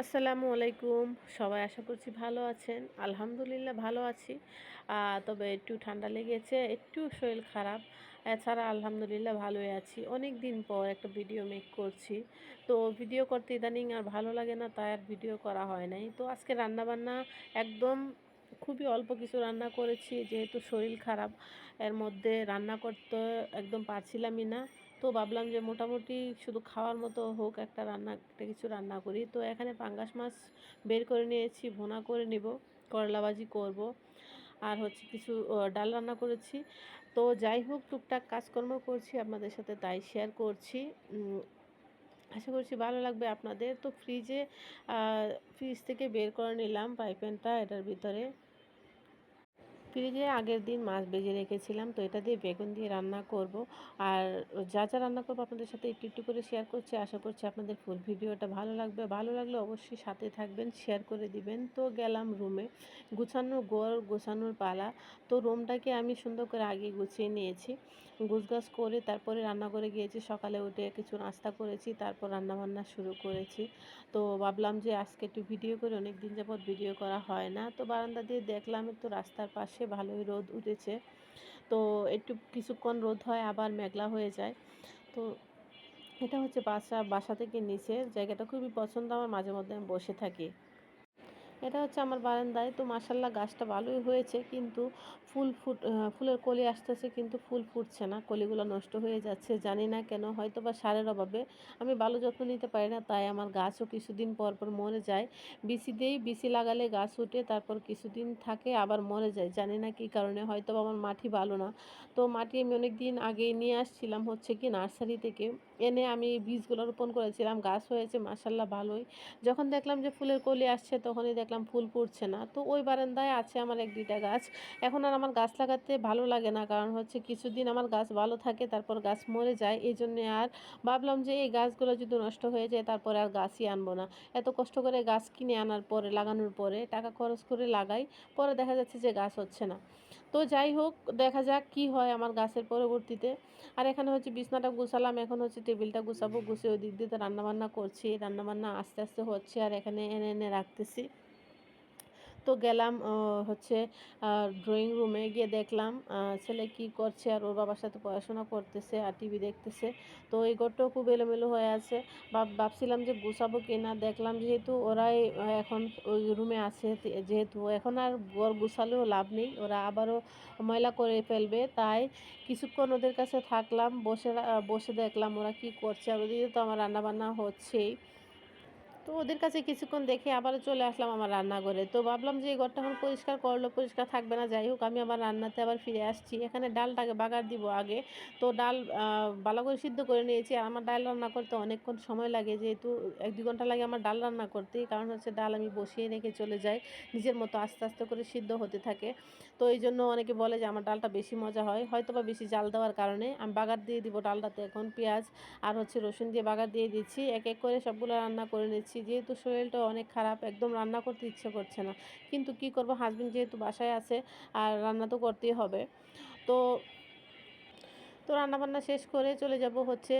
আসসালামু আলাইকুম। সবাই আশা করছি ভালো আছেন। আলহামদুলিল্লাহ ভালো আছি। তবে একটু ঠান্ডা লেগেছে, একটু শরীর খারাপ। এছাড়া আলহামদুলিল্লাহ ভালোই আছি। অনেক দিন পর একটা ভিডিও মেক করছি। তো ভিডিও করতে ইদানিং আর ভালো লাগে না, তাই আর ভিডিও করা হয় নাই। তো আজকে রান্নাবান্না একদম খুবই অল্প কিছু রান্না করেছি, যেহেতু শরীর খারাপ, এর মধ্যে রান্না করতে একদম পারছিলামই না। তো ভাবলাম যে মোটামুটি শুধু খাওয়ার মতো হোক একটা রান্না, একটা কিছু রান্না করি। তো এখানে পাঙ্গাস মাছ বের করে নিয়েছি, ভুনা করে নেব, করলা ভাজি করব আর হচ্ছে কিছু ডাল রান্না করেছি। তো যাই হোক, টুকটাক কাজকর্ম করছি আপনাদের সাথে তাই শেয়ার করছি। আশা করছি ভালো লাগবে আপনাদের। তো ফ্রিজে ফ্রিজ থেকে বের করে নিলাম পাইপেনটা এটার ভিতরে। ফ্রিজে আগের দিন মাছ ভেজে রেখেছিলাম। তো এটা দিয়ে বেগুন দিয়ে রান্না করব। আর যা যা রান্না করব আপনাদের সাথে একটু একটু করে শেয়ার করছি। আশা করছি আপনাদের ফুল ভিডিওটা ভালো লাগবে। ভালো লাগলে অবশ্যই সাথে থাকবেন শেয়ার করে দিবেন। তো গেলাম রুমে গুছানোর গোর গোছানোর পালা। তো রুমটাকে আমি সুন্দর করে আগে গুছিয়ে নিয়েছি। গুছগাছ করে তারপরে রান্না করে গিয়েছি। সকালে উঠে কিছু নাস্তা করেছি, তারপর রান্না বান্না শুরু করেছি। তো ভাবলাম যে আজকে একটু ভিডিও করে অনেক দিন যাবৎ ভিডিও করা হয় না। তো বারান্দা দিয়ে দেখলাম একটু রাস্তার পাশে ভালোই রোদ উঠেছে। তো একটু কিছুক্ষণ রোদ হয়, আবার মেঘলা হয়ে যায়। তো এটা হচ্ছে বাসা বাসা থেকে নিচে জায়গাটা খুবই পছন্দ। আমার মাঝে মধ্যে আমি বসে থাকি। এটা হচ্ছে আমার বারান্দায়। তো মাসাল্লাহ গাছটা ভালোই হয়েছে, কিন্তু ফুল ফুট ফুলের কলি আসতেছে, কিন্তু ফুল ফুটছে না। কলিগুলো নষ্ট হয়ে যাচ্ছে, জানি না কেন। হয়তো বা সারের অভাবে আমি ভালো যত্ন নিতে পারি না, তাই আমার গাছও কিছুদিন পর পর মরে যায়। বিসি দেই বিসি লাগালে গাছ উঠে, তারপর কিছুদিন থাকে, আবার মরে যায়। জানি না কী কারণে হয়তো আমার মাটি ভালো না। তো মাটি আমি অনেক দিন আগেই নিয়ে আসছিলাম, হচ্ছে কি নার্সারি থেকে। এনে আমি বীজগুলো রোপণ করেছিলাম, গাছ হয়েছে মাসাল্লাহ ভালোই। যখন দেখলাম যে ফুলের কলি আসছে, তখনই দেখলাম ফুল ফুটছে না। তো ওই বারান্দায় আছে আমার এক দুইটা গাছ। এখন আর আমার গাছ লাগাতে ভালো লাগে না, কারণ হচ্ছে কিছুদিন আমার গাছ ভালো থাকে, তারপর গাছ মরে যায়। এই জন্যে আর ভাবলাম যে এই গাছগুলো যদি নষ্ট হয়ে যায়, তারপরে আর গাছই আনব না। এত কষ্ট করে গাছ কিনে আনার পরে, লাগানোর পরে, টাকা খরচ করে লাগাই, পরে দেখা যাচ্ছে যে গাছ হচ্ছে না। তো যাই হোক, দেখা যাক কি হয় আমার গাছের পরবর্তীতে। আর এখানে হচ্ছে বিছনাটা গুছালাম, এখন হচ্ছে টেবিলটা গুছাবো, গুছিয়ে ওই দিক দিয়ে রান্নাবান্না করছি, রান্নাবান্না আস্তে আস্তে হচ্ছে আর এখানে এনে এনে রাখতেছি। তো গেলাম হচ্ছে ড্রয়িং রুমে গিয়ে দেখলাম ছেলে কি করছে আর ওর বাবার সাথে পড়াশোনা করতেছে আর টিভি দেখতেছে। তো এই ঘরটাও খুব এলোমেলো হয়ে আছে। ভাব ভাবছিলাম যে গুছাবো কিনা, দেখলাম যেহেতু ওরাই এখন ওই রুমে আছে যেহেতু এখন আর ঘর গুছালেও লাভ নেই, ওরা আবারও ময়লা করে ফেলবে। তাই কিছুক্ষণ ওদের কাছে থাকলাম, বসে বসে দেখলাম ওরা কি করছে। আর ওদিকে তো আমার রান্নাবান্না হচ্ছেই। তো ওদের কাছে কিছুক্ষণ দেখে আবারও চলে আসলাম আমার রান্নাঘরে। তো ভাবলাম যে এই ঘরটা এখন পরিষ্কার করল, পরিষ্কার থাকবে না, যাই হোক, আমি আমার রান্নাতে আবার ফিরে আসছি। এখানে ডালটাকে বাগার দিব আগে। তো ডাল ভালো করে সিদ্ধ করে নিয়েছি। আর আমার ডাল রান্না করতে অনেকক্ষণ সময় লাগে, যেহেতু এক দু ঘণ্টা লাগে আমার ডাল রান্না করতে কারণ হচ্ছে ডাল আমি বসিয়ে রেখে চলে যাই, নিজের মতো আস্তে আস্তে করে সিদ্ধ হতে থাকে। তো এই জন্য অনেকে বলে যে আমার ডালটা বেশি মজা হয় হয়তো বা বেশি জাল দেওয়ার কারণে। আমি বাগার দিয়ে দিব ডালটাতে এখন পেঁয়াজ আর হচ্ছে রসুন দিয়ে বাগার দিয়ে দিচ্ছি। এক এক করে সবগুলো রান্না করে নিচ্ছি। যেহেতু শরীরটা অনেক খারাপ, একদম রান্না করতে ইচ্ছে করছে না। কিন্তু কি করব? হাজবেন্ড যেহেতু বাসায় আছে, আর রান্না তো করতেই হবে। তো তো রান্নাবান্না শেষ করে চলে যাব হচ্ছে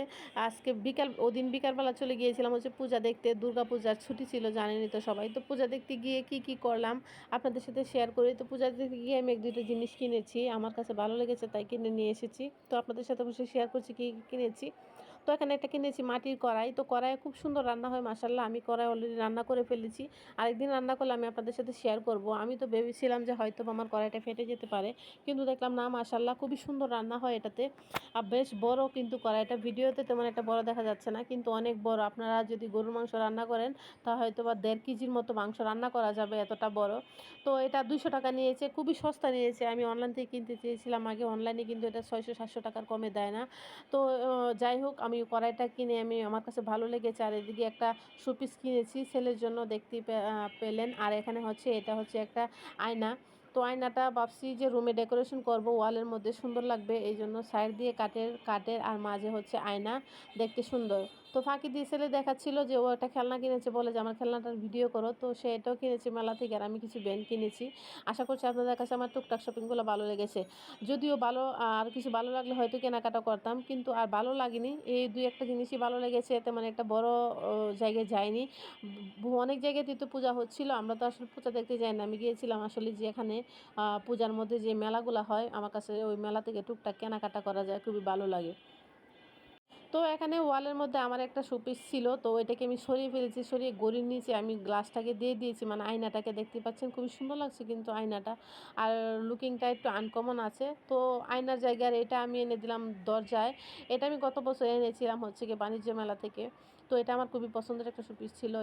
আজকে বিকাল, ওদিন বিকালবেলা চলে গিয়েছিলাম হচ্ছে পূজা দেখতে। দুর্গা পূজার ছুটি ছিল জানেনি তো সবাই। তো পূজা দেখতে গিয়ে কি কি করলাম? আপনাদের সাথে শেয়ার করি। তো পূজা দেখতে গিয়ে আমি এক দুটো জিনিস কিনেছি। আমার কাছে ভালো লেগেছে, তাই কিনে নিয়ে এসেছি। তো আপনাদের সাথে বসে শেয়ার করছি কি কিনেছি। তো এখানে একটা কিনেছি মাটির কড়াই। তো কড়াইয়ে খুব সুন্দর রান্না হয় মাসাল্লাহ আমি কড়াই অলরেডি রান্না করে ফেলেছি। আরেকদিন রান্না করলে আমি আপনাদের সাথে শেয়ার করব। আমি তো ভেবেছিলাম যে হয়তো আমার কড়াইটা ফেটে যেতে পারে। কিন্তু দেখলাম, না মাসাল্লাহ খুবই সুন্দর রান্না হয় এটাতে। আর বেশ বড় কিন্তু কড়াইটা। ভিডিওতে তেমন একটা বড় দেখা যাচ্ছে না, কিন্তু অনেক বড়। আপনারা যদি গরুর মাংস রান্না করেন, তা হয়তো বা দেড় কেজির মতো মাংস রান্না করা যাবে এতটা বড়। তো এটা দুইশো টাকা নিয়েছে, খুবই সস্তা নিয়েছে। আমি অনলাইন থেকে কিনতে চেয়েছিলাম আগে। অনলাইনে কিন্তু এটা ছয়শো সাতশো টাকার কমে দেয় না। তো যাই হোক, আমি কড়াইটা কিনে আমি, আমার কাছে ভালো লেগেছে। আর এদিকে একটা শোপিস কিনেছি ছেলের জন্য দেখতে পেলেন। আর এখানে হচ্ছে, এটা হচ্ছে একটা আয়না। তো তো আয়নাটা ভাবছি যে রুমে ডেকোরেশন করব, ওয়ালের মধ্যে সুন্দর লাগবে। এই জন্য সাইড দিয়ে কাঠের কাঠের আর মাঝে হচ্ছে আয়না। দেখতে সুন্দর। তো ফাঁকি দিয়ে ছেলে দেখাচ্ছিল যে ও একটা খেলনা কিনেছে, বলে যে, আমার খেলনাটার ভিডিও করো। তো সে এটাও কিনেছে মেলা থেকে, আর আমি কিছু ব্যান্ড কিনেছি। আশা করছি আপনাদের কাছে আমার টুকটাক শপিংগুলো ভালো লেগেছে। যদিও ভালো, আর কিছু ভালো লাগলে হয়তো কেনাকাটা করতাম, কিন্তু আর ভালো লাগেনি। এই দুই একটা জিনিসই ভালো লেগেছে, এতে মানে একটা বড় জায়গায় যায়নি অনেক জায়গাতে তো পূজা হচ্ছিল, আমরা তো আসলে পূজা দেখতে যাই না। আমি গিয়েছিলাম আসলে যে এখানে পূজার মধ্যে যে মেলাগুলো হয়, আমার কাছে ওই মেলা থেকে টুকটাক কেনাকাটা করা যায়, খুবই ভালো লাগে। তো এখানে ওয়ালের মধ্যে আমার একটা শোপিস ছিল। তো এটাকে আমি সরিয়ে ফেলেছি, সরিয়ে গড়ির নিচে আমি গ্লাসটাকে দিয়ে দিয়েছি। মানে আয়নাটাকে দেখতে পাচ্ছেন, খুবই সুন্দর লাগছে কিন্তু আয়নাটা। আর লুকিংটা একটু আনকমন আছে। তো আয়নার জায়গার এটা আমি এনে দিলাম দরজায়। এটা আমি গত বছর এনেছিলাম হচ্ছে কি বাণিজ্য মেলা থেকে। তো এটা আমার খুবই পছন্দের একটা শোপিস ছিল।